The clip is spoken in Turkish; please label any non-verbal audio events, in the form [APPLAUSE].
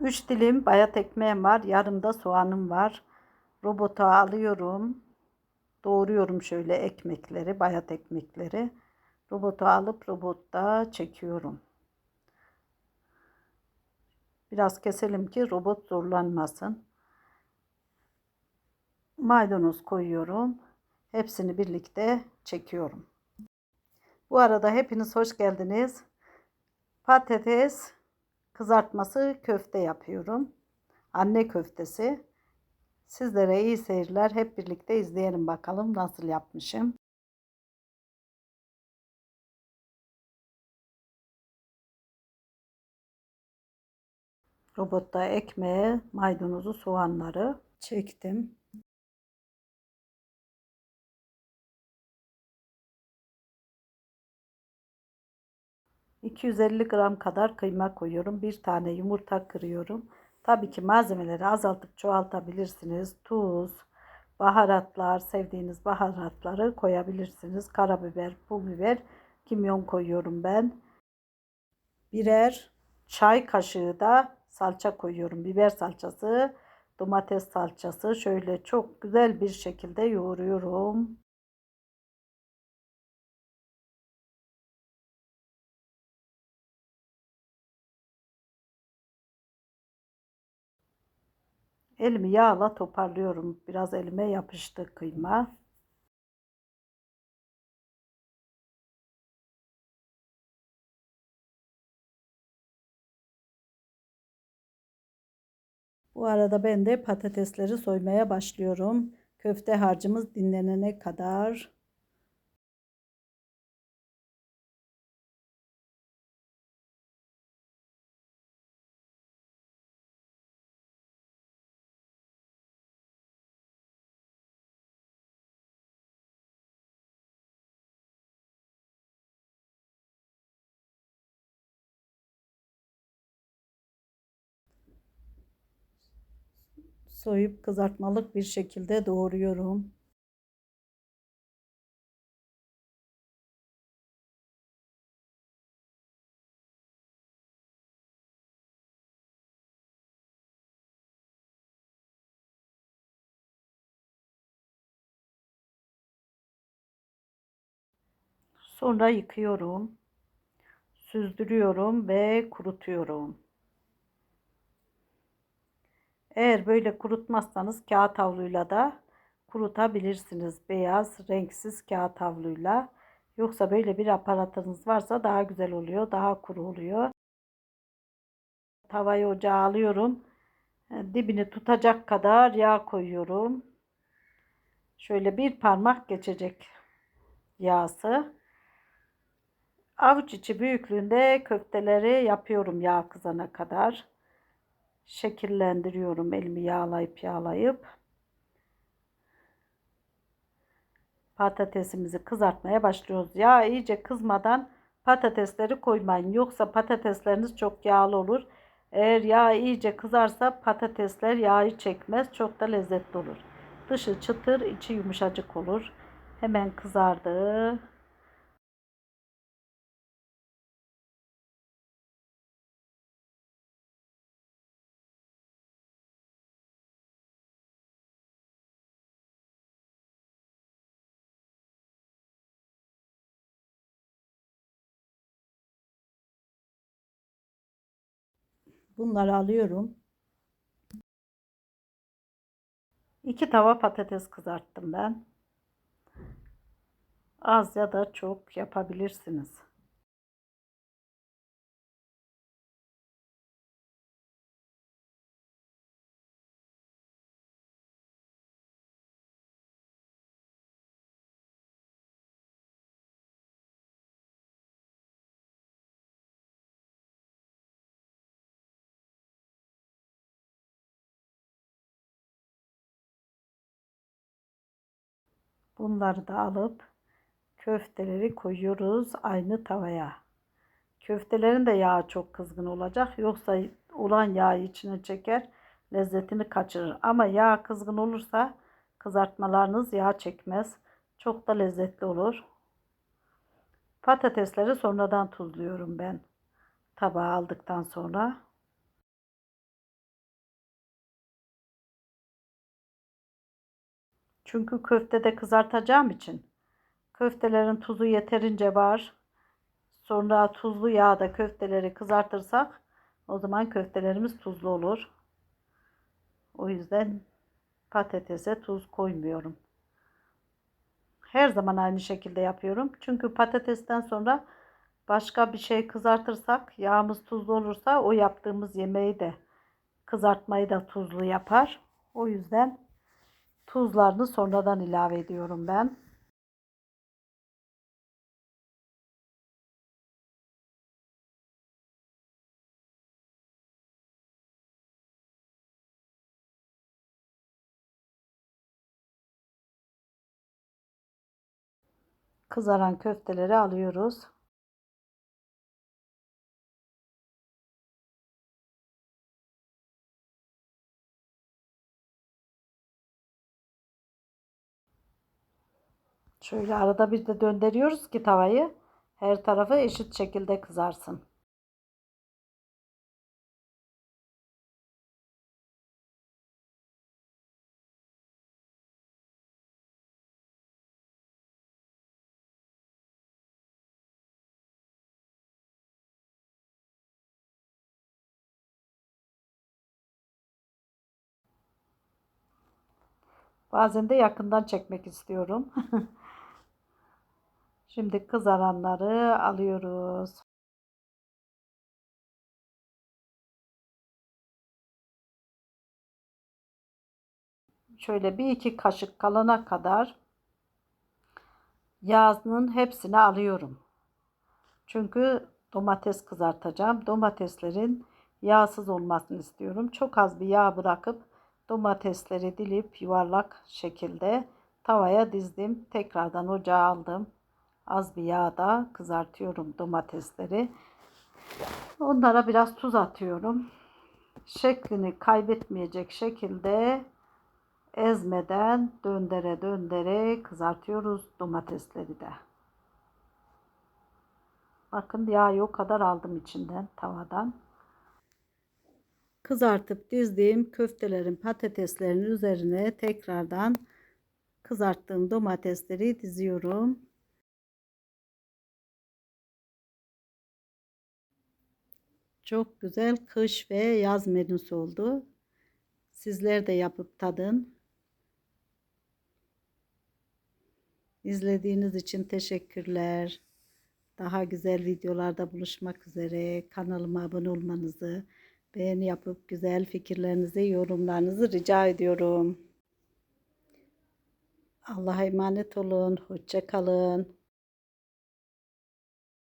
3 dilim bayat ekmeğim var. Yarım da soğanım var. Robota alıyorum. Doğruyorum şöyle ekmekleri, bayat ekmekleri. Robota alıp robotta çekiyorum. Biraz keselim ki robot zorlanmasın. Maydanoz koyuyorum. Hepsini birlikte çekiyorum. Bu arada hepiniz hoş geldiniz. Patates kızartması köfte yapıyorum. Anne köftesi. Sizlere iyi seyirler. Hep birlikte izleyelim bakalım nasıl yapmışım. Robotta ekmeğe maydanozu, soğanları çektim. ...250 gram kadar kıyma koyuyorum. Bir tane yumurta kırıyorum. Tabii ki malzemeleri azaltıp çoğaltabilirsiniz. Tuz, baharatlar, sevdiğiniz baharatları koyabilirsiniz. Karabiber, pul biber, kimyon koyuyorum ben. Birer çay kaşığı da salça koyuyorum. Biber salçası, domates salçası şöyle çok güzel bir şekilde yoğuruyorum. Elimi yağla toparlıyorum. Biraz elime yapıştı kıyma. Bu arada ben de patatesleri soymaya başlıyorum. Köfte harcımız dinlenene kadar. Soyup kızartmalık bir şekilde doğruyorum. Sonra yıkıyorum. Süzdürüyorum ve kurutuyorum. Eğer böyle kurutmazsanız kağıt havluyla da kurutabilirsiniz. Beyaz, renksiz kağıt havluyla. Yoksa böyle bir aparatınız varsa daha güzel oluyor, daha kuru oluyor. Tavayı ocağa alıyorum. Dibini tutacak kadar yağ koyuyorum. Şöyle bir parmak geçecek yağsı. Avuç içi büyüklüğünde köfteleri yapıyorum yağ kızana kadar şekillendiriyorum elimi yağlayıp yağlayıp patatesimizi kızartmaya başlıyoruz. Yağ iyice kızmadan patatesleri koymayın. Yoksa patatesleriniz çok yağlı olur. Eğer yağ iyice kızarsa patatesler yağı çekmez. Çok da lezzetli olur. Dışı çıtır, içi yumuşacık olur. Hemen kızardı. Bunları alıyorum. İki tava patates kızarttım ben. Az ya da çok yapabilirsiniz. Bunları da alıp köfteleri koyuyoruz aynı tavaya. Köftelerin de yağı çok kızgın olacak. Yoksa olan yağı içine çeker, lezzetini kaçırır. Ama yağ kızgın olursa kızartmalarınız yağ çekmez. Çok da lezzetli olur. Patatesleri sonradan tuzluyorum ben. Tabağa aldıktan sonra. Çünkü köftede kızartacağım için köftelerin tuzu yeterince var. Sonra tuzlu yağda köfteleri kızartırsak o zaman köftelerimiz tuzlu olur. O yüzden patatese tuz koymuyorum. Her zaman aynı şekilde yapıyorum. Çünkü patatesten sonra başka bir şey kızartırsak yağımız tuzlu olursa o yaptığımız yemeği de kızartmayı da tuzlu yapar. O yüzden tuzlarını sonradan ilave ediyorum ben. Kızaran köfteleri alıyoruz. Şöyle arada bir de döndürüyoruz ki tavayı her tarafı eşit şekilde kızarsın. Bazen de yakından çekmek istiyorum. [LAUGHS] Şimdi kızaranları alıyoruz. Şöyle bir iki kaşık kalana kadar yağının hepsini alıyorum. Çünkü domates kızartacağım. Domateslerin yağsız olmasını istiyorum. Çok az bir yağ bırakıp domatesleri dilip yuvarlak şekilde tavaya dizdim. Tekrardan ocağa aldım. Az bir yağda kızartıyorum domatesleri. Onlara biraz tuz atıyorum. Şeklini kaybetmeyecek şekilde ezmeden döndere döndere kızartıyoruz domatesleri de. Bakın yağı o kadar aldım içinden tavadan. Kızartıp dizdiğim köftelerin patateslerin üzerine tekrardan kızarttığım domatesleri diziyorum. Çok güzel kış ve yaz menüsü oldu. Sizler de yapıp tadın. İzlediğiniz için teşekkürler. Daha güzel videolarda buluşmak üzere. Kanalıma abone olmanızı, beğeni yapıp güzel fikirlerinizi, yorumlarınızı rica ediyorum. Allah'a emanet olun. Hoşça kalın.